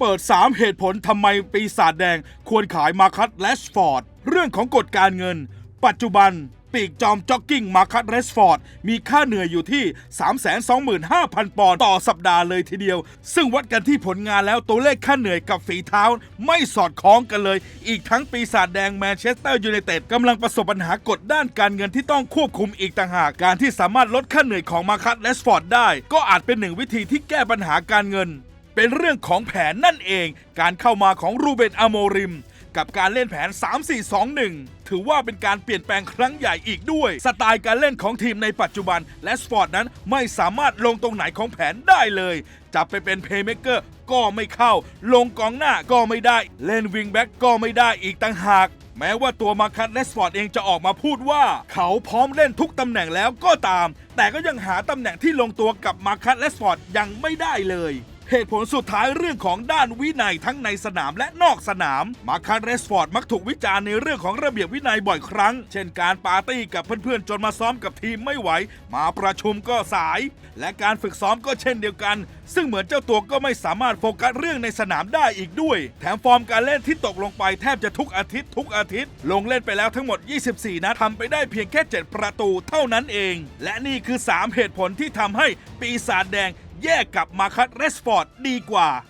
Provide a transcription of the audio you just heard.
เปิด 3 เหตุผลทำไมปีศาจแดงควรขายมาคัตแรชฟอร์ด เรื่องของกฎการเงิน ปัจจุบัน ปีกจอมจ็อกกิ้งมาคัตเรสฟอร์ด มีค่าเหนื่อยอยู่ที่ 325,000 ปอนด์ต่อสัปดาห์เลยทีเดียว ซึ่งวัดกันที่ผลงานแล้วตัวเลขค่าเหนื่อยกับฝีเท้าไม่สอดคล้องกันเลย อีกทั้งปีศาจแดงแมนเชสเตอร์ยูไนเต็ดกำลังประสบปัญหากฎด้านการเงินที่ต้องควบคุมอีกต่างหากการที่สามารถลดค่าเหนื่อยของมาคัตเรสฟอร์ดได้ ก็อาจเป็นหนึ่งวิธีที่แก้ปัญหาการเงิน เป็นเรื่องของแผนนั่นเอง การเข้ามาของรูเบนอโมริม กับการเล่นแผน 3-4-2-1 ถือว่าเป็นการเปลี่ยนแปลงครั้งใหญ่อีกด้วย สไตล์การเล่นของทีมในปัจจุบัน และสปอร์ตนั้นไม่สามารถลงตรงไหนของแผนได้เลยจะไปเป็นเพย์เม k เกอร์ก็ไม่เข้า ลงกองหน้าก็ไม่ได้ เล่นวิงแบ็กก็ไม่ได้อีกต่างหาก แม้ว่าตัวมาคัตและสปอร์ตเองจะออกมาพูดว่า เขาพร้อมเล่นทุกตำแหน่งแล้วก็ตาม แต่ก็ยังหาตำแหน่งที่ลงตัวกับมาคัตและสปอร์ตยังไม่ได้เลย เหตุผลสุดท้ายเรื่องของด้านวินัยทั้งในสนามและนอกสนาม มาคันเรสฟอร์ดมักถูกวิจารณ์ในเรื่องของระเบียบวินัยบ่อยครั้ง เช่นการปาร์ตี้กับเพื่อนๆ จนมาซ้อมกับทีมไม่ไหว มาประชุมก็สาย และการฝึกซ้อมก็เช่นเดียวกัน ซึ่งเหมือนเจ้าตัวก็ไม่สามารถโฟกัสเรื่องในสนามได้อีกด้วย แถมฟอร์มการเล่นที่ตกลงไปแทบจะทุกอาทิตย์ทุกอาทิตย์ ลงเล่นไปแล้วทั้งหมด 24 นัดทำไปได้เพียงแค่ 7 ประตูเท่านั้นเอง และนี่คือ 3 เหตุผลที่ทำให้ปีศาจแดง แยกกับมาคัตเรสฟอร์ดดีกว่า